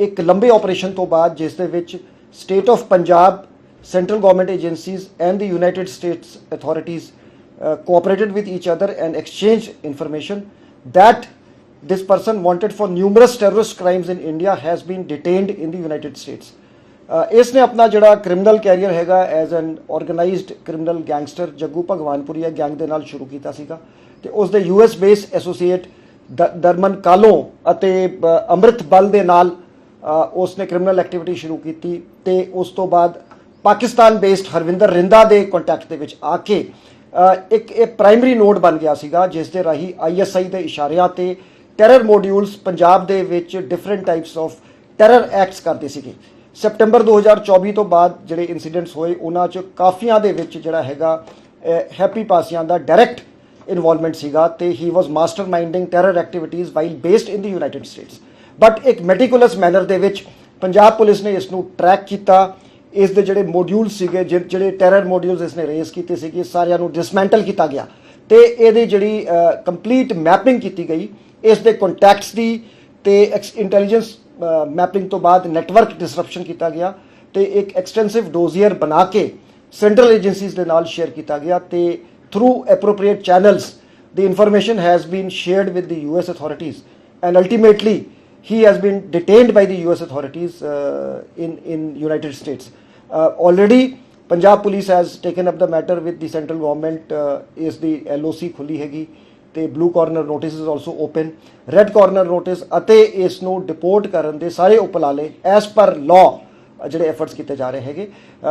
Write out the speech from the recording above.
ਇੱਕ ਲੰਬੇ ਆਪਰੇਸ਼ਨ ਤੋਂ ਬਾਅਦ, ਜਿਸ ਦੇ ਵਿੱਚ state of Punjab central government agencies and the United States authorities cooperated with each other and exchanged information that this person wanted for numerous terrorist crimes in India has been detained in the United States. ਇਸ ਨੇ ਆਪਣਾ ਜਿਹੜਾ criminal career ਹੈਗਾ as an organised criminal gangster Jaggu Bhagwanpuria gang ਦੇ ਨਾਲ ਸ਼ੁਰੂ ਕੀਤਾ ਸੀਗਾ ਤੇ ਉਸ ਦੇ US based associate Darman Kahlon ਅਤੇ ਅੰਮ੍ਰਿਤ ਬਲ ਦੇ ਨਾਲ ਉਸ ਨੇ ਕ੍ਰਿਮੀਨਲ ਐਕਟੀਵਿਟੀ ਸ਼ੁਰੂ ਕੀਤੀ ਤੇ ਉਸ ਤੋਂ ਬਾਅਦ ਪਾਕਿਸਤਾਨ ਬੇਸਡ ਹਰਵਿੰਦਰ ਰਿੰਦਾ ਦੇ ਕੰਟੈਕਟ ਦੇ ਵਿੱਚ ਆ ਕੇ ਇੱਕ ਇਹ ਪ੍ਰਾਇਮਰੀ ਨੋਡ ਬਣ ਗਿਆ ਸੀਗਾ, ਜਿਸ ਦੇ ਰਾਹੀਂ ਆਈਐਸਆਈ ਦੇ ਇਸ਼ਾਰਿਆਂ ਤੇ ਟੈਰਰ ਮੋਡਿਊਲਸ ਪੰਜਾਬ ਦੇ ਵਿੱਚ different types of terror acts ਕਰਦੇ ਸੀਗੇ। ਸਪਟੈਂਬਰ 2024 ਤੋਂ ਬਾਅਦ ਜਿਹੜੇ ਇਨਸੀਡੈਂਟਸ ਹੋਏ, ਉਹਨਾਂ 'ਚ ਕਾਫੀਆਂ ਦੇ ਵਿੱਚ ਜਿਹੜਾ ਹੈਗਾ ਹੈਪੀ ਪਾਸੀਆਂ ਦਾ ਡਾਇਰੈਕਟ ਇਨਵੋਲਵਮੈਂਟ ਸੀਗਾ ਤੇ he was masterminding terror activities while based in the United States but ਇੱਕ ਮੈਟੀਕੂਲਸ ਮੈਨਰ ਦੇ ਵਿੱਚ ਪੰਜਾਬ ਪੁਲਿਸ ਨੇ ਇਸ ਨੂੰ ਟਰੈਕ ਕੀਤਾ। ਇਸ ਦੇ ਜਿਹੜੇ ਮੋਡਿਊਲ ਸੀਗੇ, ਜਿ- ਜਿਹੜੇ ਟੈਰਰ ਮੋਡਿਊਲਸ ਇਸ ਨੇ ਰੇਜ਼ ਕੀਤੇ ਸੀਗੇ ਸਾਰਿਆਂ ਨੂੰ ਡਿਸਮੈਂਟਲ ਕੀਤਾ ਗਿਆ। ਤੇ ਇਹਦੀ ਜਿਹੜੀ ਕੰਪਲੀਟ ਮੈਪਿੰਗ ਕੀਤੀ ਗਈ, ਇਸ ਦੇ ਕੰਟੈਕਟਸ ਦੀ ਤੇ ਇੰਟੈਲੀਜੈਂਸ ਮੈਪਿੰਗ ਤੋਂ ਬਾਅਦ ਨੈਟਵਰਕ ਡਿਸਰਪਸ਼ਨ ਕੀਤਾ ਗਿਆ ਤੇ ਇੱਕ ਐਕਸਟੈਂਸਿਵ ਡੋਜ਼ੀਅਰ ਬਣਾ ਕੇ ਸੈਂਟਰਲ ਏਜੰਸੀਜ਼ ਦੇ ਨਾਲ ਸ਼ੇਅਰ ਕੀਤਾ ਗਿਆ ਤੇ through appropriate channels the information has been shared with the US authorities and ultimately he has been detained by the US authorities uh, in in United States uh, already Punjab police has taken up the matter with the central government uh, is the LOC ਖੁੱਲੀ ਹੈਗੀ ਤੇ blue corner notice is also open red corner notice ਅਤੇ ਇਸ ਨੂੰ deport ਕਰਨ ਦੇ ਸਾਰੇ ਉਪਰਾਲੇ ਐਸ ਪਰ ਲਾਅ ਜਿਹੜੇ ਐਫਰਟਸ ਕੀਤੇ ਜਾ ਰਹੇ ਹੈਗੇ ਅ,